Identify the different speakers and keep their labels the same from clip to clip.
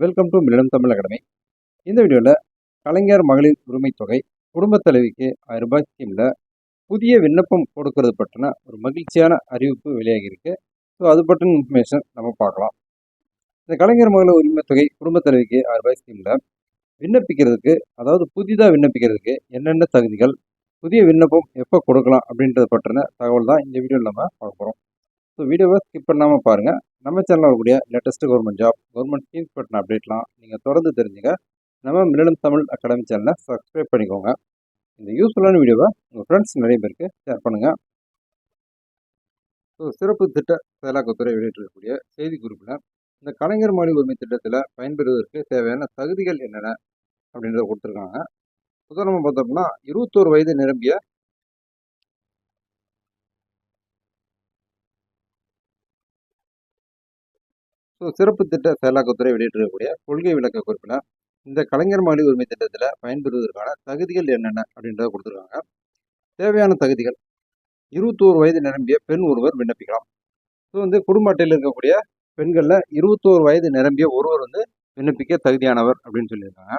Speaker 1: Welcome to Milliyam Tamil academy இந்த வீடியோவில் கலைஞர் மகளிர் உரிமை தொகை குடும்பத் தலைவிக்கு ஆயிரம் ரூபாய் ஸ்கீமில் புதிய விண்ணப்பம் கொடுக்கறது பற்றின ஒரு மகிழ்ச்சியான அறிவிப்பு வெளியாகியிருக்கு ஸோ அது பற்றின இன்ஃபர்மேஷன் நம்ம பார்க்கலாம். இந்த கலைஞர் மகளிர் உரிமை தொகை குடும்பத் தலைவிக்கு ஆயிரம் ரூபாய் ஸ்கீமில் விண்ணப்பிக்கிறதுக்கு அதாவது புதிதாக விண்ணப்பிக்கிறதுக்கு என்னென்ன தகுதிகள் புதிய விண்ணப்பம் எப்போ கொடுக்கலாம் அப்படின்றத பற்றின தகவல் தான் இந்த வீடியோவில் நம்ம பார்க்க போகிறோம் ஸோ வீடியோவை ஸ்கிப் பண்ணாமல் பாருங்கள் நம்ம சேனலில் வரக்கூடிய latest government job government schemes பற்றின அப்டேட்லாம் நீங்கள் தொடர்ந்து தெரிஞ்சுங்க. நம்ம மில்லியம் தமிழ் அகாடமி சேனலை சப்ஸ்கிரைப் பண்ணிக்கோங்க. இந்த யூஸ்ஃபுல்லான வீடியோவை உங்கள் ஃப்ரெண்ட்ஸ் நிறைய பேருக்கு ஷேர் பண்ணுங்கள் ஸோ சிறப்பு திட்ட செயலாக்கத்துறை வெளியிட்டிருக்கக்கூடிய செய்தி குறிப்பில் இந்த கலைஞர் மாடி உரிமை திட்டத்தில் பயன்பெறுவதற்கு தேவையான தகுதிகள் என்னென்ன அப்படின்றத கொடுத்துருக்காங்க. உதாரணமாக பார்த்தோம்னா இருபத்தோரு வயது நிரம்பிய ஸோ சிறப்பு திட்ட செயலாக்கத்துறை வெளியிட்டிருக்கக்கூடிய கொள்கை விளக்க குறிப்பில் இந்த கலைஞர் மகளிர் உரிமை திட்டத்தில் பயன்பெறுவதற்கான தகுதிகள் என்னென்ன அப்படின்றத கொடுத்துருக்காங்க. தேவையான தகுதிகள். இருபத்தோரு வயது நிரம்பிய பெண் ஒருவர் விண்ணப்பிக்கலாம். ஸோ வந்து குடும்ப அட்டையில் இருக்கக்கூடிய பெண்களில் இருபத்தோரு வயது நிரம்பிய ஒருவர் வந்து விண்ணப்பிக்க தகுதியானவர் அப்படின்னு சொல்லியிருக்காங்க.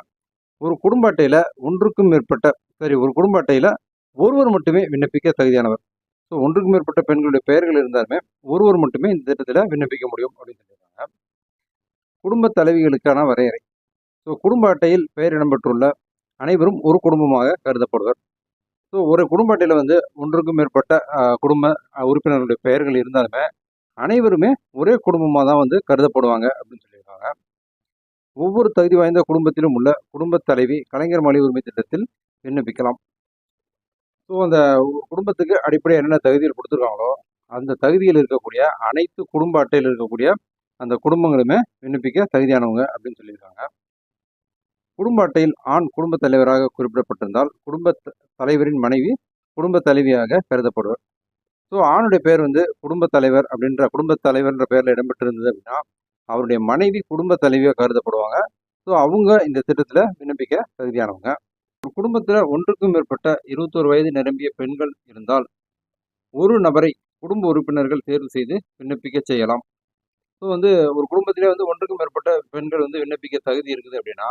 Speaker 1: ஒரு குடும்ப அட்டையில் ஒன்றுக்கும் மேற்பட்ட சரி ஒரு குடும்ப அட்டையில் ஒருவர் மட்டுமே விண்ணப்பிக்க தகுதியானவர். ஸோ ஒன்றுக்கும் மேற்பட்ட பெண்களுடைய பெயர்கள் இருந்தாலுமே ஒருவர் மட்டுமே இந்த திட்டத்தில் விண்ணப்பிக்க முடியும் அப்படின்னு சொல்லியிருக்காங்க. குடும்ப தலைவிகளுக்கான வரையறை. ஸோ குடும்ப அட்டையில் பெயர் இடம்பெற்றுள்ள அனைவரும் ஒரு குடும்பமாக கருதப்படுவர். ஸோ ஒரு குடும்ப அட்டையில் வந்து ஒன்றுக்கும் மேற்பட்ட குடும்ப உறுப்பினர்களுடைய பெயர்கள் இருந்தாலுமே அனைவருமே ஒரே குடும்பமாக தான் வந்து கருதப்படுவாங்க அப்படின்னு சொல்லியிருக்காங்க. ஒவ்வொரு தகுதி வாய்ந்த குடும்பத்திலும் உள்ள குடும்பத் தலைவி கலைஞர் மொழி உரிமை திட்டத்தில் விண்ணப்பிக்கலாம். ஸோ அந்த குடும்பத்துக்கு அடிப்படையாக என்னென்ன தகுதிகள் கொடுத்துருக்காங்களோ அந்த தகுதியில் இருக்கக்கூடிய அனைத்து குடும்ப அட்டையில் இருக்கக்கூடிய அந்த குடும்பங்களுமே விண்ணப்பிக்க தகுதியானவங்க அப்படின்னு சொல்லியிருக்காங்க. குடும்ப அட்டையில் ஆண் குடும்பத் தலைவராக குறிப்பிடப்பட்டிருந்தால் குடும்ப தலைவரின் மனைவி குடும்ப தலைவியாக கருதப்படுவர் ஸோ ஆணுடைய பேர் வந்து குடும்ப தலைவர் அப்படின்ற குடும்ப தலைவர்ன்ற பேரில் இடம்பெற்றிருந்தது அப்படின்னா அவருடைய மனைவி குடும்ப தலைவியாக கருதப்படுவாங்க. ஸோ அவங்க இந்த திட்டத்தில் விண்ணப்பிக்க தகுதியானவங்க. குடும்பத்தில் ஒன்றுக்கும் மேற்பட்ட இருபத்தோரு வயது நிரம்பிய பெண்கள் இருந்தால் ஒரு நபரை குடும்ப உறுப்பினர்கள் தேர்வு செய்து விண்ணப்பிக்க செய்யலாம். ஸோ வந்து ஒரு குடும்பத்திலே வந்து ஒன்றுக்கும் மேற்பட்ட பெண்கள் வந்து விண்ணப்பிக்க தகுதி இருக்குது அப்படின்னா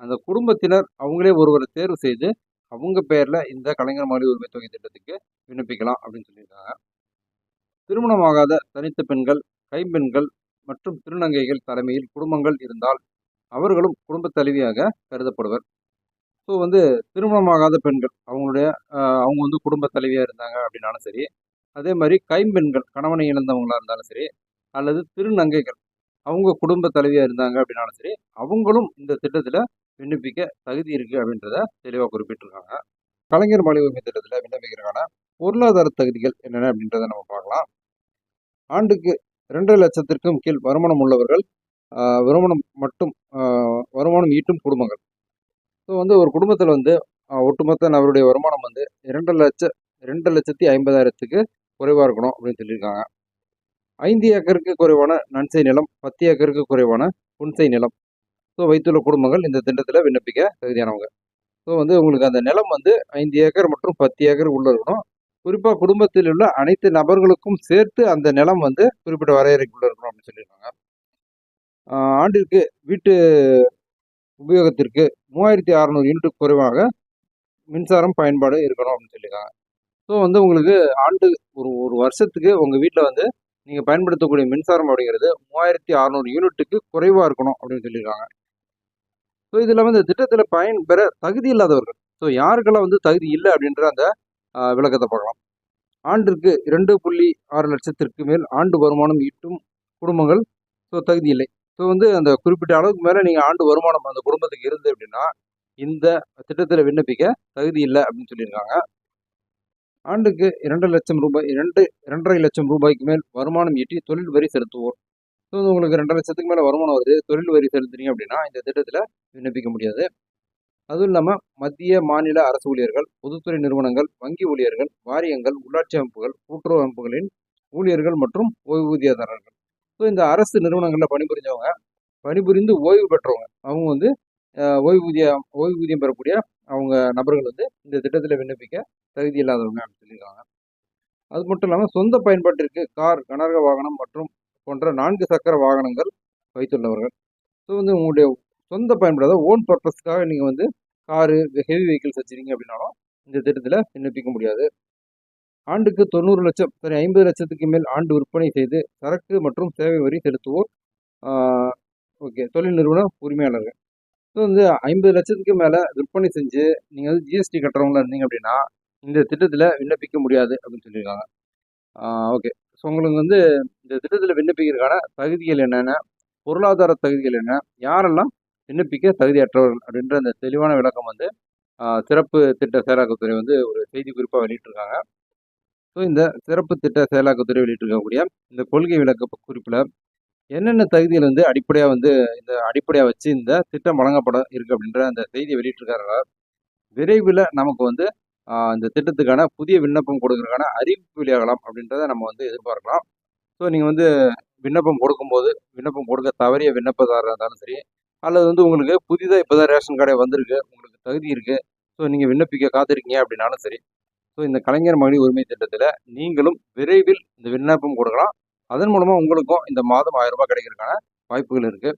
Speaker 1: அந்த குடும்பத்தினர் அவங்களே ஒருவரை தேர்வு செய்து அவங்க பேரில் இந்த கலைஞர் மகளிர் உரிமை தொகை திட்டத்துக்கு விண்ணப்பிக்கலாம் அப்படின்னு சொல்லியிருக்காங்க. திருமணமாகாத தனித்த பெண்கள் கைம்பெண்கள் மற்றும் திருநங்கைகள் தலைமையில் குடும்பங்கள் இருந்தால் அவர்களும் குடும்பத் தலைவியாக கருதப்படுவர். ஸோ வந்து திருமணமாகாத பெண்கள் அவங்களுடைய அவங்க வந்து குடும்ப தலைவியாக இருந்தாங்க அப்படின்னாலும் சரி அதே மாதிரி கைம்பெண்கள் கணவனை இழந்தவங்களாக இருந்தாலும் சரி அல்லது திருநங்கைகள் அவங்க குடும்ப தலைவியாக இருந்தாங்க அப்படின்னாலும் சரி அவங்களும் இந்த திட்டத்தில் விண்ணப்பிக்க தகுதி இருக்குது அப்படின்றத தெளிவாக குறிப்பிட்டிருக்காங்க. கலைஞர் மொழி உரிமை திட்டத்தில் விண்ணப்பிக்கிறதுக்கான பொருளாதார தகுதிகள் என்னென்ன அப்படின்றத நம்ம பார்க்கலாம். ஆண்டுக்கு ரெண்டரை லட்சத்திற்கும் கீழ் வருமானம் உள்ளவர்கள் வருமானம் மட்டும் வருமானம் ஈட்டும் குடும்பங்கள். ஸோ வந்து ஒரு குடும்பத்தில் வந்து ஒட்டுமொத்த நபருடைய வருமானம் வந்து இரண்டு லட்ச ரெண்டு லட்சத்தி ஐம்பதாயிரத்துக்கு குறைவாக இருக்கணும் அப்படின்னு சொல்லியிருக்காங்க. ஐந்து ஏக்கருக்கு குறைவான நன்சை நிலம் பத்து ஏக்கருக்கு குறைவான புன்சை நிலம். ஸோ வைத்துள்ள குடும்பங்கள் இந்த திட்டத்தில் விண்ணப்பிக்க தகுதியானவங்க. ஸோ வந்து உங்களுக்கு அந்த நிலம் வந்து ஐந்து ஏக்கர் மற்றும் பத்து ஏக்கர் உள்ள இருக்கணும். குறிப்பாக குடும்பத்தில் உள்ள அனைத்து நபர்களுக்கும் சேர்த்து அந்த நிலம் வந்து குறிப்பிட்ட வரையறைக்குள்ளே இருக்கணும் அப்படின்னு சொல்லியிருக்காங்க. ஆண்டிற்கு வீட்டு உபயோகத்திற்கு மூவாயிரத்தி அறநூறு யூனிட் குறைவாக மின்சாரம் பயன்பாடு இருக்கணும் அப்படின்னு சொல்லியிருக்காங்க. ஸோ வந்து உங்களுக்கு ஆண்டு ஒரு ஒரு வருஷத்துக்கு உங்கள் வீட்டில் வந்து நீங்கள் பயன்படுத்தக்கூடிய மின்சாரம் அப்படிங்கிறது மூவாயிரத்தி அறநூறு யூனிட்டுக்கு குறைவாக இருக்கணும் அப்படின்னு சொல்லியிருக்காங்க. ஸோ இதில் வந்து திட்டத்தில் பயன் பெற தகுதி இல்லாதவர்கள். ஸோ யாருக்கெல்லாம் வந்து தகுதி இல்லை அப்படின்ற அந்த விளக்கத்தை பார்க்கலாம். ஆண்டிற்கு இரண்டு புள்ளி ஆறு லட்சத்திற்கு மேல் ஆண்டு வருமானம் ஈட்டும் குடும்பங்கள். ஸோ தகுதி இல்லை. ஸோ வந்து அந்த குறிப்பிட்ட அளவுக்கு மேலே நீங்கள் ஆண்டு வருமானம் அந்த குடும்பத்துக்கு இருந்து அப்படின்னா இந்த திட்டத்தில் விண்ணப்பிக்க தகுதி இல்லை அப்படின்னு சொல்லியிருக்காங்க. ஆண்டுக்கு இரண்டு லட்சம் ரூபாய் இரண்டு இரண்டரை லட்சம் ரூபாய்க்கு மேல் வருமானம் ஈட்டி தொழில் வரி செலுத்துவோர் ஸோ வந்து உங்களுக்கு ரெண்டரை லட்சத்துக்கு மேலே வருமானம் வருது தொழில் வரி செலுத்துறீங்க அப்படின்னா இந்த திட்டத்தில் விண்ணப்பிக்க முடியாது. அதுவும் இல்லாமல் மத்திய மாநில அரசு ஊழியர்கள் பொதுத்துறை நிறுவனங்கள் வங்கி ஊழியர்கள் வாரியங்கள் உள்ளாட்சி அமைப்புகள் கூட்டுறவு அமைப்புகளின் ஊழியர்கள் மற்றும் ஓய்வூதியதாரர்கள். ஸோ இந்த அரசு நிறுவனங்களில் பணிபுரிஞ்சவங்க பணிபுரிந்து ஓய்வு பெற்றவங்க அவங்க வந்து ஓய்வூதியம் ஓய்வூதியம் பெறக்கூடிய அவங்க நபர்கள் வந்து இந்த திட்டத்தில் விண்ணப்பிக்க தகுதி இல்லாதவங்க அப்படின்னு சொல்லியிருக்காங்க. அது மட்டும் இல்லாமல் சொந்த பயன்பாட்டிற்கு கார் கனரக வாகனம் மற்றும் போன்ற நான்கு சக்கர வாகனங்கள் வைத்துள்ளவர்கள். ஸோ வந்து உங்களுடைய சொந்த பயன்பாடு ஓன் பர்பஸ்க்காக நீங்கள் வந்து காரு ஹெவி வெஹிக்கிள்ஸ் வச்சுருக்கீங்க அப்படின்னாலும் இந்த திட்டத்தில் விண்ணப்பிக்க முடியாது. ஆண்டுக்கு தொண்ணூறு லட்சம் சரி ஐம்பது லட்சத்துக்கு மேல் ஆண்டு விற்பனை செய்து சரக்கு மற்றும் சேவை வரி செலுத்துவோர் ஓகே தொழில் நிறுவன உரிமையாளர்கள். ஸோ வந்து ஐம்பது லட்சத்துக்கு மேலே விற்பனை செஞ்சு நீங்கள் வந்து ஜிஎஸ்டி கட்டுறவங்களா இருந்தீங்க அப்படின்னா இந்த திட்டத்தில் விண்ணப்பிக்க முடியாது அப்படின்னு சொல்லியிருக்காங்க. ஓகே. ஸோ உங்களுக்கு வந்து இந்த திட்டத்தில் விண்ணப்பிக்கிறதுக்கான தகுதிகள் என்னென்ன? பொருளாதார தகுதிகள் என்ன? யாரெல்லாம் விண்ணப்பிக்க தகுதியற்றவர்கள்? அப்படின்ற அந்த தெளிவான விளக்கம் வந்து சிறப்பு திட்ட செயலாக்கத்துறை வந்து ஒரு செய்தி குறிப்பாக வெளியிட்டிருக்காங்க. ஸோ இந்த சிறப்பு திட்ட செயலாக்கத்துறை வெளியிட்டிருக்கக்கூடிய இந்த கொள்கை விளக்க குறிப்பில் என்னென்ன தகுதியில் வந்து அடிப்படையாக வந்து இந்த அடிப்படையாக வச்சு இந்த திட்டம் வழங்கப்பட இருக்குது அப்படின்ற அந்த செய்தியை வெளியிட்டிருக்காங்க விரைவில் நமக்கு வந்து இந்த திட்டத்துக்கான புதிய விண்ணப்பம் கொடுக்கறதுக்கான அறிவிப்பு வெளியாகலாம் அப்படின்றத நம்ம வந்து எதிர்பார்க்கலாம். ஸோ நீங்கள் வந்து விண்ணப்பம் கொடுக்கும்போது விண்ணப்பம் கொடுக்க தவறிய விண்ணப்பதாரராக இருந்தாலும் சரி அல்லது வந்து உங்களுக்கு புதிதாக இப்போ தான் ரேஷன் கார்டே வந்திருக்கு உங்களுக்கு தகுதி இருக்குது ஸோ நீங்கள் விண்ணப்பிக்க காத்திருக்கீங்க அப்படின்னாலும் சரி ஸோ இந்த கலைஞர் மகளிர் உரிமை திட்டத்தில் நீங்களும் விரைவில் இந்த விண்ணப்பம் கொடுக்கலாம். அதன் மூலமாக உங்களுக்கும் இந்த மாதம் ஆயிரம் ரூபாய் கிடைக்கிறதுக்கான வாய்ப்புகள் இருக்குது